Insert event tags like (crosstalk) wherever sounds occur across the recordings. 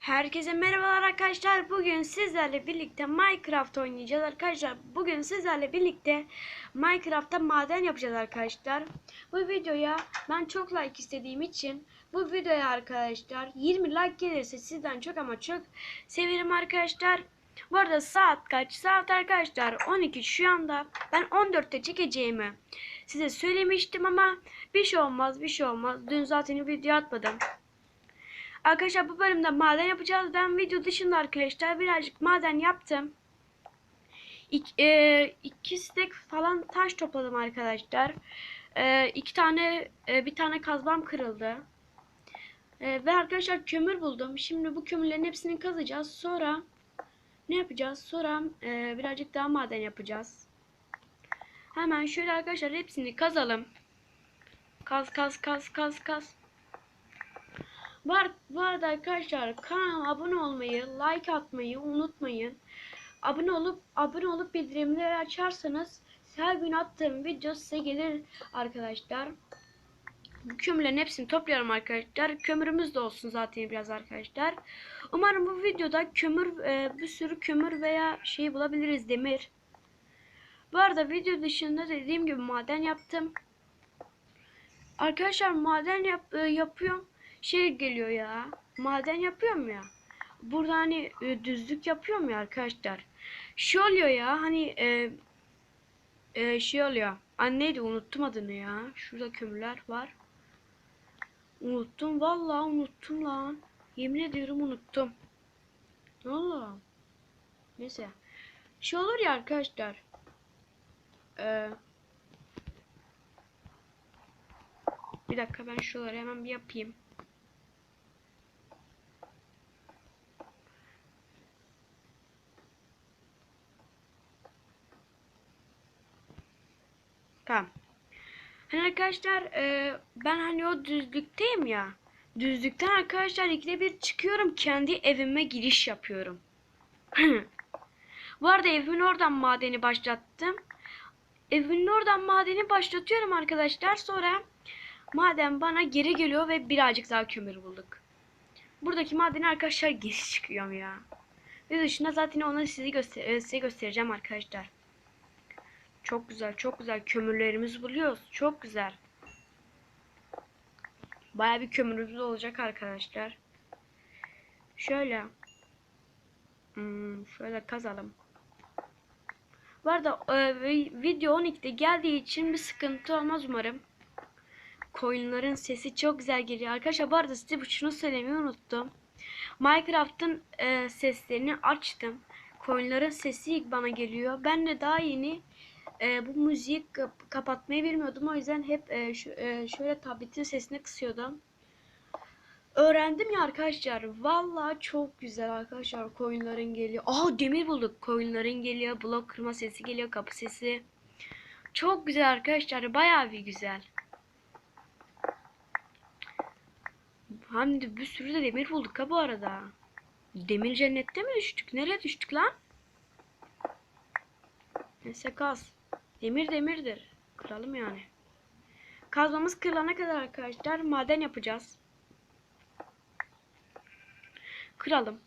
Herkese merhabalar arkadaşlar. Bugün sizlerle birlikte Minecraft oynayacağız arkadaşlar. Bugün sizlerle birlikte Minecraft'ta maden yapacağız arkadaşlar. Bu videoya ben çok like istediğim için bu videoya arkadaşlar 20 like gelirse sizden çok ama çok severim arkadaşlar. Bu arada saat kaç? Saat arkadaşlar 12 şu anda. Ben 14'te çekeceğimi size söylemiştim ama bir şey olmaz bir şey olmaz. Dün zaten video atmadım. Arkadaşlar bu bölümde maden yapacağız. Ben video dışında arkadaşlar birazcık maden yaptım. İki, e, iki stek falan taş topladım arkadaşlar. E, iki tane e, bir tane kazmam kırıldı. E, ve arkadaşlar kömür buldum. Şimdi bu kömürlerin hepsini kazacağız. Sonra ne yapacağız? Sonra e, birazcık daha maden yapacağız. Hemen şöyle arkadaşlar hepsini kazalım. Kaz kaz kaz kaz kaz. Var, bu arada arkadaşlar kanalıma abone olmayı, like atmayı unutmayın. Abone olup abone olup bildirimleri açarsanız her gün attığım video size gelir arkadaşlar. Bu kömürlerin hepsini topluyorum arkadaşlar. Kömürümüz de olsun zaten biraz arkadaşlar. Umarım bu videoda kömür e, bir sürü kömür veya şey bulabiliriz demir. Bu arada video dışında dediğim gibi maden yaptım. Arkadaşlar maden yap, e, yapıyorum şey geliyor ya. Maden yapıyorum ya. Burada hani e, düzlük yapıyorum ya arkadaşlar. Şey oluyor ya hani e, e, şey oluyor. Anneydi unuttum adını ya. Şurada kömürler var. Unuttum vallahi unuttum lan. Yemin ediyorum unuttum. Ne oldu? Neyse. Şey olur ya arkadaşlar. Ee, bir dakika ben şuraları hemen bir yapayım. Tamam. Hani arkadaşlar e, ben hani o düzlükteyim ya. Düzlükten arkadaşlar ikide bir çıkıyorum kendi evime giriş yapıyorum. (clears throat) Bu arada evimin oradan madeni başlattım. Evimin oradan madeni başlatıyorum arkadaşlar. Sonra maden bana geri geliyor ve birazcık daha kömür bulduk. Buradaki madeni arkadaşlar geri (laughs) çıkıyorum ya. Ve dışında zaten onu size, göster size göstereceğim arkadaşlar. Çok güzel, çok güzel kömürlerimizi buluyoruz. Çok güzel. Baya bir kömürümüz olacak arkadaşlar. Şöyle. Hmm, şöyle kazalım. Bu arada e, video 12'de geldiği için bir sıkıntı olmaz umarım. Koyunların sesi çok güzel geliyor. Arkadaşlar bu arada size şunu söylemeyi unuttum. Minecraft'ın e, seslerini açtım. Koyunların sesi ilk bana geliyor. Ben de daha yeni e, bu müziği kap kapatmayı bilmiyordum. O yüzden hep e, şu, e, şöyle tabletin sesini kısıyordum. Öğrendim ya arkadaşlar. Vallahi çok güzel arkadaşlar. Koyunların geliyor. Aa demir bulduk. Koyunların geliyor. Blok kırma sesi geliyor. Kapı sesi. Çok güzel arkadaşlar. Bayağı bir güzel. Hem de bir sürü de demir bulduk ha bu arada. Demir cennette mi düştük? Nereye düştük lan? Neyse kaz. Demir demirdir. Kıralım yani. Kazmamız kırılana kadar arkadaşlar maden yapacağız. Kıralım.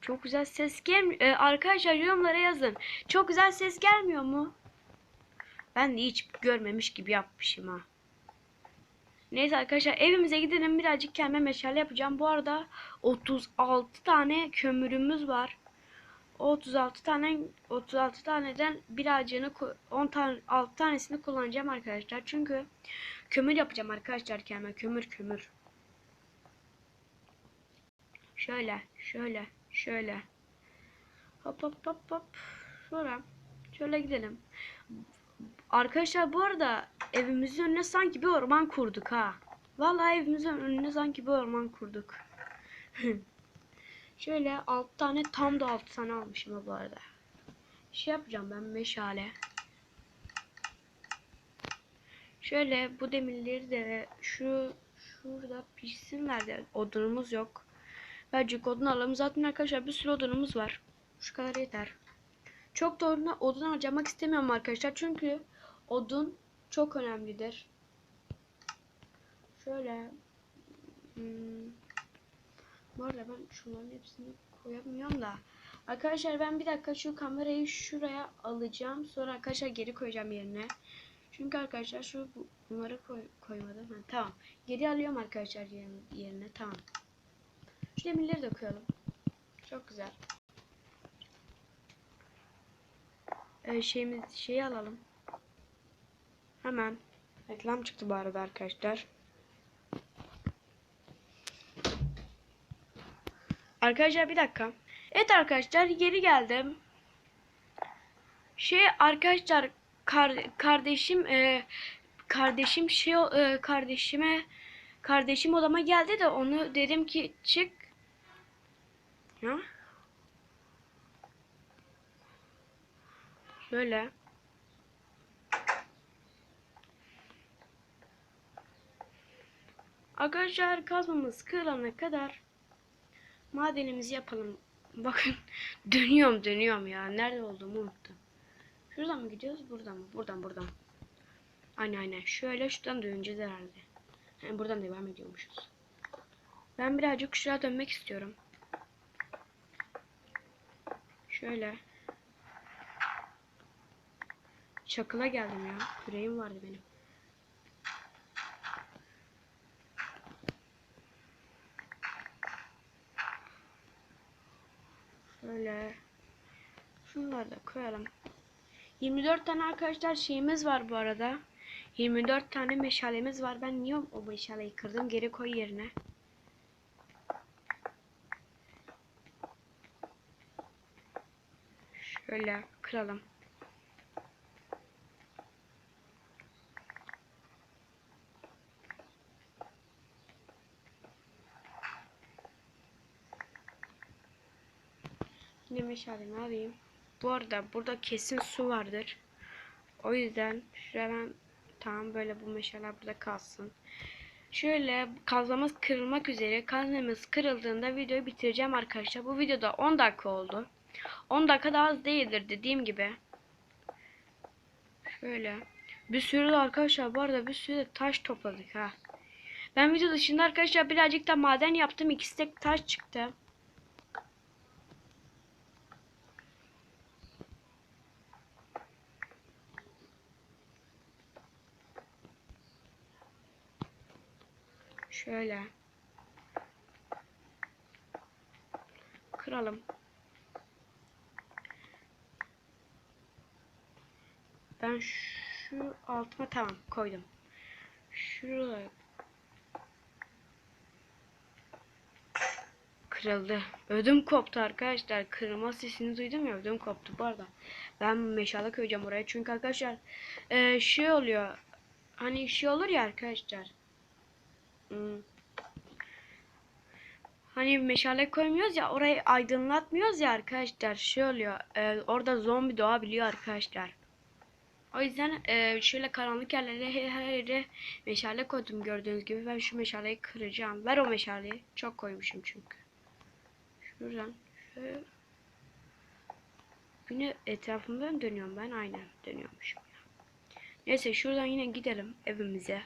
Çok güzel ses gelmiyor. Ee, arkadaşlar yorumlara yazın. Çok güzel ses gelmiyor mu? Ben de hiç görmemiş gibi yapmışım ha. Neyse arkadaşlar evimize gidelim birazcık kendime meşale yapacağım. Bu arada 36 tane kömürümüz var. 36 tane 36 taneden birazcığını 10 tane 6 tanesini kullanacağım arkadaşlar. Çünkü kömür yapacağım arkadaşlar kendime kömür kömür. Şöyle şöyle şöyle. Hop hop hop hop. Sonra şöyle gidelim. Arkadaşlar bu arada evimizin önüne sanki bir orman kurduk ha. Vallahi evimizin önüne sanki bir orman kurduk. (laughs) Şöyle 6 tane tam da 6 tane almışım bu arada. Şey yapacağım ben meşale. Şöyle bu demirleri de şu şurada pişsinler de odunumuz yok. Bence odun alalım. Zaten arkadaşlar bir sürü odunumuz var. Şu kadar yeter. Çok odun, odun harcamak istemiyorum arkadaşlar. Çünkü odun çok önemlidir. Şöyle hmm, Bu arada ben şunların hepsini koyamıyorum da. Arkadaşlar ben bir dakika şu kamerayı şuraya alacağım. Sonra arkadaşlar geri koyacağım yerine. Çünkü arkadaşlar şu bu- bunları koy, koymadım. Ha, tamam. Geri alıyorum arkadaşlar yerine. Tamam. Şu demirleri de koyalım. Çok güzel. Ee, şeyimiz şeyi alalım. Hemen. Reklam çıktı bu arada arkadaşlar. Arkadaşlar bir dakika. Evet arkadaşlar geri geldim. Şey arkadaşlar kar- kardeşim e, kardeşim şey e, kardeşime kardeşim odama geldi de onu dedim ki çık. Ya. Şöyle. Arkadaşlar kazmamız kırılana kadar madenimizi yapalım. Bakın (laughs) dönüyorum dönüyorum ya. Nerede olduğumu unuttum. Şuradan mı gidiyoruz? Buradan mı? Buradan buradan. Aynen aynen. Şöyle şuradan döneceğiz herhalde. Yani buradan devam ediyormuşuz. Ben birazcık şuraya dönmek istiyorum. Şöyle. Çakıla geldim ya. Küreğim vardı benim. Şöyle. Şunları da koyalım. 24 tane arkadaşlar şeyimiz var bu arada. 24 tane meşalemiz var. Ben niye o meşaleyi kırdım? Geri koy yerine. Şöyle kıralım. Yine meşalemi alayım. Bu arada burada kesin su vardır. O yüzden şuraya ben tamam böyle bu meşaleler burada kalsın. Şöyle kazmamız kırılmak üzere. Kazmamız kırıldığında videoyu bitireceğim arkadaşlar. Bu videoda 10 dakika oldu. 10 dakika da az değildir dediğim gibi. Şöyle. Bir sürü de arkadaşlar bu arada bir sürü de taş topladık ha. Ben video dışında arkadaşlar birazcık da maden yaptım. İkisi de taş çıktı. Şöyle. Kıralım. Ben şu altıma tamam koydum. Şuraya kırıldı. Ödüm koptu arkadaşlar. Kırılma sesini duydum ya ödüm koptu bu arada. Ben meşale koyacağım oraya çünkü arkadaşlar e, şey oluyor. Hani şey olur ya arkadaşlar. Hmm. Hani meşale koymuyoruz ya orayı aydınlatmıyoruz ya arkadaşlar şey oluyor e, orada zombi doğabiliyor arkadaşlar. O yüzden e, şöyle karanlık yerlere her, her yere meşale koydum gördüğünüz gibi ben şu meşaleyi kıracağım. Ver o meşaleyi çok koymuşum çünkü. Şuradan şöyle. Yine etrafımdan dönüyorum ben aynen dönüyormuşum. Neyse şuradan yine gidelim evimize.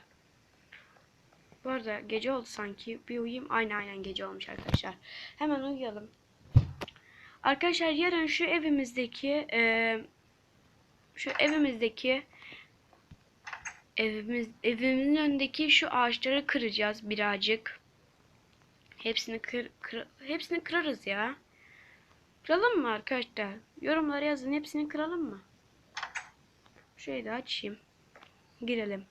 Bu arada gece oldu sanki. Bir uyuyayım. Aynen aynen gece olmuş arkadaşlar. Hemen uyuyalım. Arkadaşlar yarın şu evimizdeki e, şu evimizdeki evimiz evimizin önündeki şu ağaçları kıracağız birazcık. Hepsini kır, kır hepsini kırarız ya. Kıralım mı arkadaşlar? Yorumlara yazın. Hepsini kıralım mı? Şöyle de açayım. Girelim.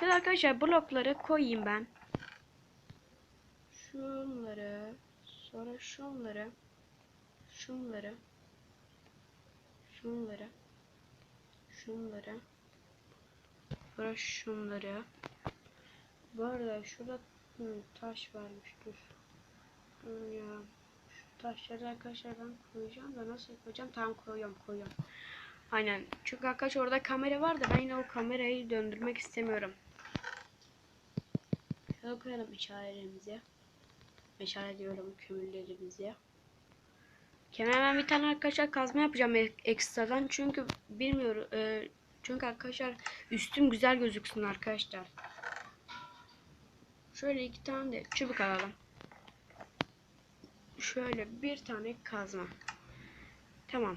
Şöyle arkadaşlar blokları koyayım ben. Şunları, sonra şunları, şunları, şunları, şunları, sonra şunları. Bu arada şurada hı, taş varmış dur. Ya. Şu taşları arkadaşlar ben koyacağım da nasıl koyacağım? Tamam koyuyorum koyuyorum. Aynen. Çünkü arkadaşlar orada kamera var da ben yine o kamerayı döndürmek istemiyorum. Şöyle koyalım meşalelerimizi. Meşale diyorum kömürlerimizi. Kendime hemen bir tane arkadaşlar kazma yapacağım ek- ekstradan. Çünkü bilmiyorum. e, çünkü arkadaşlar üstüm güzel gözüksün arkadaşlar. Şöyle iki tane de çubuk alalım. şöyle bir tane kazma. Tamam.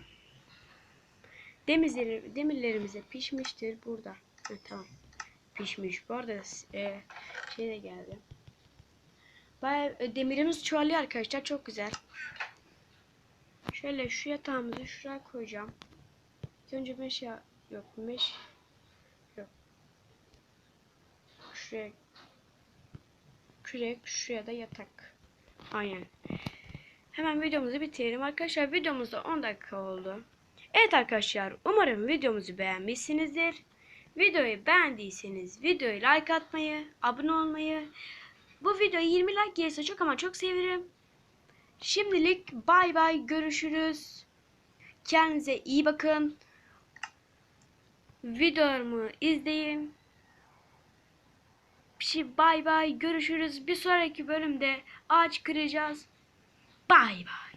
Demirleri, demirlerimiz de pişmiştir burada. Ha, tamam. Pişmiş. Bu arada e, şey de geldi. Bayağı e, demirimiz çoğalıyor arkadaşlar. Çok güzel. Şöyle şu yatağımızı şuraya koyacağım. Önce meş ya yok meş yok. Şuraya kürek şuraya da yatak. Aynen. Hemen videomuzu bitirelim. Arkadaşlar videomuz da 10 dakika oldu. Evet arkadaşlar umarım videomuzu beğenmişsinizdir. Videoyu beğendiyseniz videoyu like atmayı, abone olmayı, bu videoya 20 like gelirse çok ama çok sevinirim. Şimdilik bay bay görüşürüz. Kendinize iyi bakın. Videolarımı izleyin. Bir şey bay bay görüşürüz. Bir sonraki bölümde ağaç kıracağız. Bay bay.